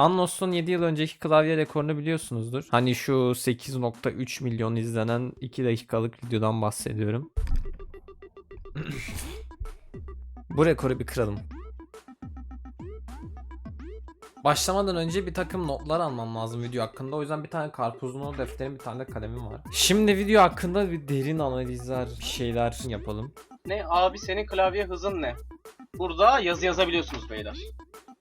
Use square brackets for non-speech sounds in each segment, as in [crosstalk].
Annos'un 7 yıl önceki klavye rekorunu biliyorsunuzdur. Hani şu 8.3 milyon izlenen 2 dakikalık videodan bahsediyorum. [coughs] Bu rekoru bir kıralım. Başlamadan önce bir takım notlar almam lazım video hakkında. O yüzden bir tane karpuzlu not defterim, bir tane de kalemim var. Şimdi video hakkında bir derin analizler, bir şeyler yapalım. Ne abi senin klavye hızın ne? Burada yazı yazabiliyorsunuz beyler.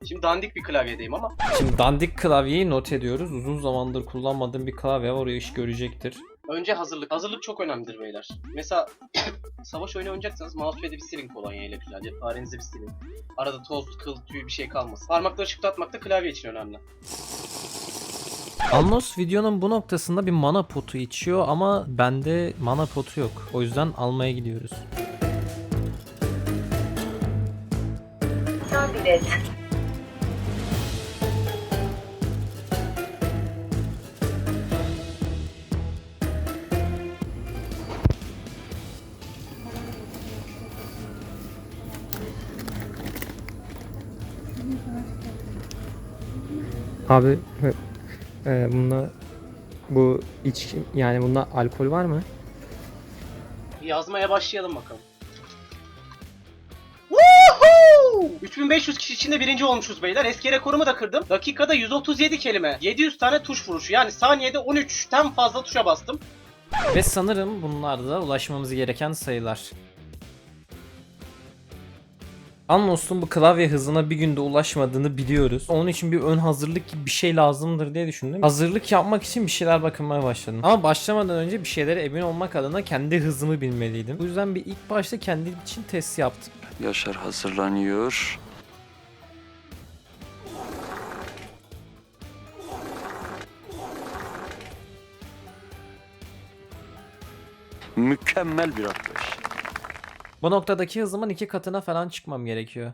Şimdi dandik bir klavyedeyim ama Şimdi dandik klavyeyi not ediyoruz. Uzun zamandır kullanmadığım bir klavye var. Oraya iş görecektir. önce hazırlık. Hazırlık çok önemlidir beyler. Mesela [coughs] savaş oyunu oynayacaksanız mousepad'i bir silin kolonya ile. Farenizi bir silin. Arada toz, kıl, tüy bir şey kalmasın. Parmakları şıklatmak da klavye için önemli. Alnos videonun bu noktasında bir mana potu içiyor ama bende mana potu yok. O yüzden almaya gidiyoruz. Son bilet. Abi e, bunda bu içki yani bunda alkol var mı? Yazmaya başlayalım bakalım. Woohoo! 3500 kişi içinde birinci olmuşuz beyler. Eski rekorumu da kırdım. Dakikada 137 kelime. 700 tane tuş vuruşu. Yani saniyede 13'ten fazla tuşa bastım. Ve sanırım bunlar da ulaşmamız gereken sayılar. Annos'un bu klavye hızına bir günde ulaşmadığını biliyoruz. Onun için bir ön hazırlık gibi bir şey lazımdır diye düşündüm. Hazırlık yapmak için bir şeyler bakınmaya başladım. Ama başlamadan önce bir şeylere emin olmak adına kendi hızımı bilmeliydim. Bu yüzden bir ilk başta kendim için test yaptım. Yaşar hazırlanıyor. Mükemmel bir atlayış. Bu noktadaki hızımın iki katına falan çıkmam gerekiyor.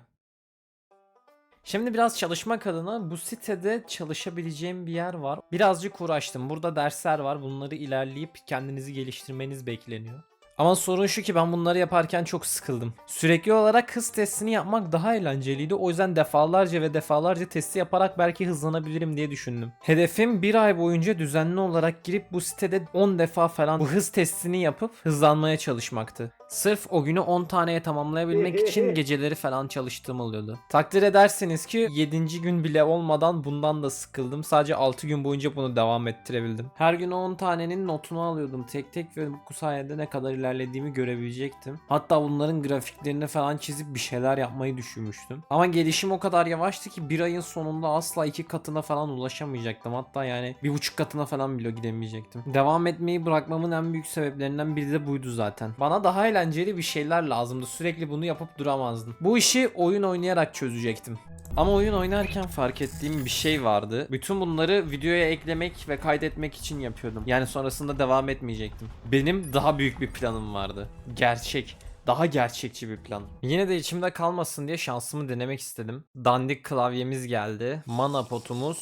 Şimdi biraz çalışmak adına bu sitede çalışabileceğim bir yer var. Birazcık uğraştım. Burada dersler var. Bunları ilerleyip kendinizi geliştirmeniz bekleniyor. Ama sorun şu ki ben bunları yaparken çok sıkıldım. Sürekli olarak hız testini yapmak daha eğlenceliydi. O yüzden defalarca ve defalarca testi yaparak belki hızlanabilirim diye düşündüm. Hedefim bir ay boyunca düzenli olarak girip bu sitede 10 defa falan bu hız testini yapıp hızlanmaya çalışmaktı. Sırf o günü 10 taneye tamamlayabilmek [laughs] için geceleri falan çalıştığım oluyordu. Takdir ederseniz ki 7. gün bile olmadan bundan da sıkıldım. Sadece 6 gün boyunca bunu devam ettirebildim. Her gün 10 tanenin notunu alıyordum tek tek ve bu sayede ne kadar ilerlediğimi görebilecektim. Hatta bunların grafiklerini falan çizip bir şeyler yapmayı düşünmüştüm. Ama gelişim o kadar yavaştı ki bir ayın sonunda asla iki katına falan ulaşamayacaktım. Hatta yani bir buçuk katına falan bile gidemeyecektim. Devam etmeyi bırakmamın en büyük sebeplerinden biri de buydu zaten. Bana daha eğlenceli bir şeyler lazımdı. Sürekli bunu yapıp duramazdım. Bu işi oyun oynayarak çözecektim. Ama oyun oynarken fark ettiğim bir şey vardı. Bütün bunları videoya eklemek ve kaydetmek için yapıyordum. Yani sonrasında devam etmeyecektim. Benim daha büyük bir planım vardı. Gerçek. Daha gerçekçi bir plan. Yine de içimde kalmasın diye şansımı denemek istedim. Dandik klavyemiz geldi. Mana potumuz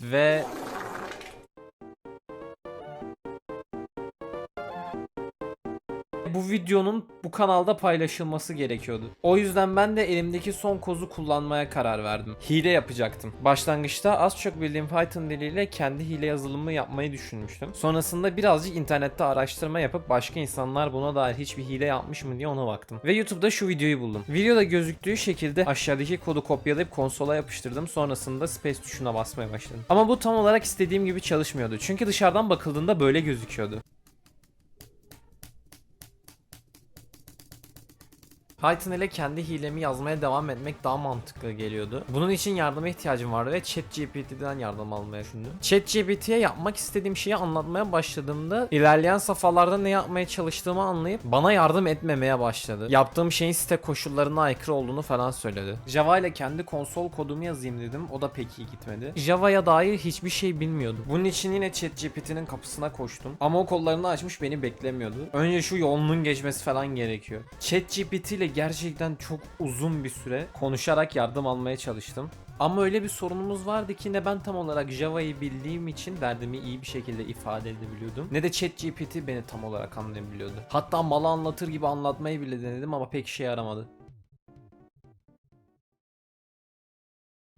ve bu videonun bu kanalda paylaşılması gerekiyordu. O yüzden ben de elimdeki son kozu kullanmaya karar verdim. Hile yapacaktım. Başlangıçta az çok bildiğim Python diliyle kendi hile yazılımı yapmayı düşünmüştüm. Sonrasında birazcık internette araştırma yapıp başka insanlar buna dair hiçbir hile yapmış mı diye ona baktım. Ve YouTube'da şu videoyu buldum. Videoda gözüktüğü şekilde aşağıdaki kodu kopyalayıp konsola yapıştırdım. Sonrasında space tuşuna basmaya başladım. Ama bu tam olarak istediğim gibi çalışmıyordu. Çünkü dışarıdan bakıldığında böyle gözüküyordu. Python ile kendi hilemi yazmaya devam etmek daha mantıklı geliyordu. Bunun için yardıma ihtiyacım vardı ve ChatGPT'den yardım almaya düşündüm. ChatGPT'ye yapmak istediğim şeyi anlatmaya başladığımda ilerleyen safhalarda ne yapmaya çalıştığımı anlayıp bana yardım etmemeye başladı. Yaptığım şeyin site koşullarına aykırı olduğunu falan söyledi. Java ile kendi konsol kodumu yazayım dedim. O da pek iyi gitmedi. Java'ya dair hiçbir şey bilmiyordum. Bunun için yine ChatGPT'nin kapısına koştum. Ama o kollarını açmış beni beklemiyordu. Önce şu yolunun geçmesi falan gerekiyor. ChatGPT ile gerçekten çok uzun bir süre konuşarak yardım almaya çalıştım. Ama öyle bir sorunumuz vardı ki ne ben tam olarak Java'yı bildiğim için derdimi iyi bir şekilde ifade edebiliyordum. Ne de ChatGPT beni tam olarak anlayabiliyordu. Hatta malı anlatır gibi anlatmayı bile denedim ama pek işe yaramadı.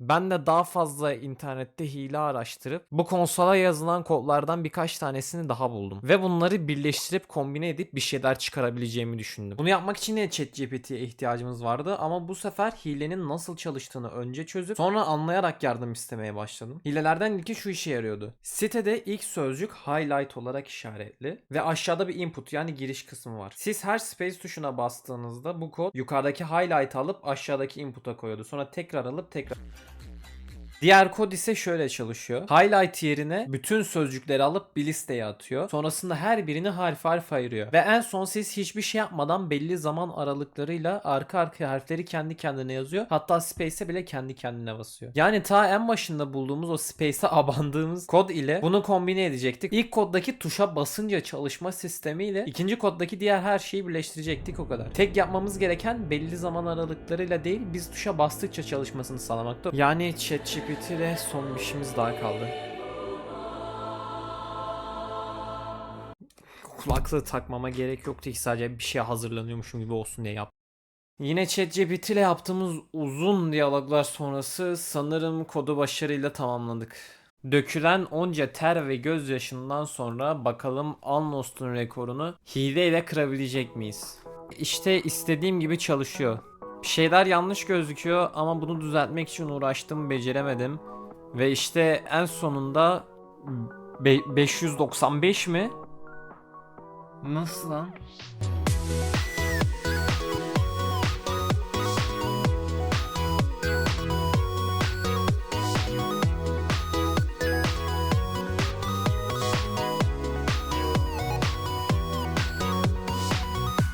Ben de daha fazla internette hile araştırıp bu konsola yazılan kodlardan birkaç tanesini daha buldum. Ve bunları birleştirip kombine edip bir şeyler çıkarabileceğimi düşündüm. Bunu yapmak için de ChatGPT'ye ihtiyacımız vardı ama bu sefer hilenin nasıl çalıştığını önce çözüp sonra anlayarak yardım istemeye başladım. Hilelerden ilki şu işe yarıyordu. Sitede ilk sözcük highlight olarak işaretli ve aşağıda bir input yani giriş kısmı var. Siz her space tuşuna bastığınızda bu kod yukarıdaki highlight alıp aşağıdaki input'a koyuyordu. Sonra tekrar alıp tekrar Diğer kod ise şöyle çalışıyor. Highlight yerine bütün sözcükleri alıp bir listeye atıyor. Sonrasında her birini harf harf ayırıyor. Ve en son siz hiçbir şey yapmadan belli zaman aralıklarıyla arka arkaya harfleri kendi kendine yazıyor. Hatta space'e bile kendi kendine basıyor. Yani ta en başında bulduğumuz o space'e [laughs] abandığımız kod ile bunu kombine edecektik. İlk koddaki tuşa basınca çalışma sistemiyle ikinci koddaki diğer her şeyi birleştirecektik o kadar. Tek yapmamız gereken belli zaman aralıklarıyla değil biz tuşa bastıkça çalışmasını sağlamakta. Yani ChatGPT ile son bir işimiz daha kaldı. Kulaklığı takmama gerek yoktu ki sadece bir şeye hazırlanıyormuşum gibi olsun diye yaptım. Yine ChatGPT ile yaptığımız uzun diyaloglar sonrası sanırım kodu başarıyla tamamladık. Dökülen onca ter ve gözyaşından sonra bakalım Alnost'un rekorunu hileyle kırabilecek miyiz? İşte istediğim gibi çalışıyor. Bir şeyler yanlış gözüküyor ama bunu düzeltmek için uğraştım, beceremedim. Ve işte en sonunda be- 595 mi? Nasıl lan?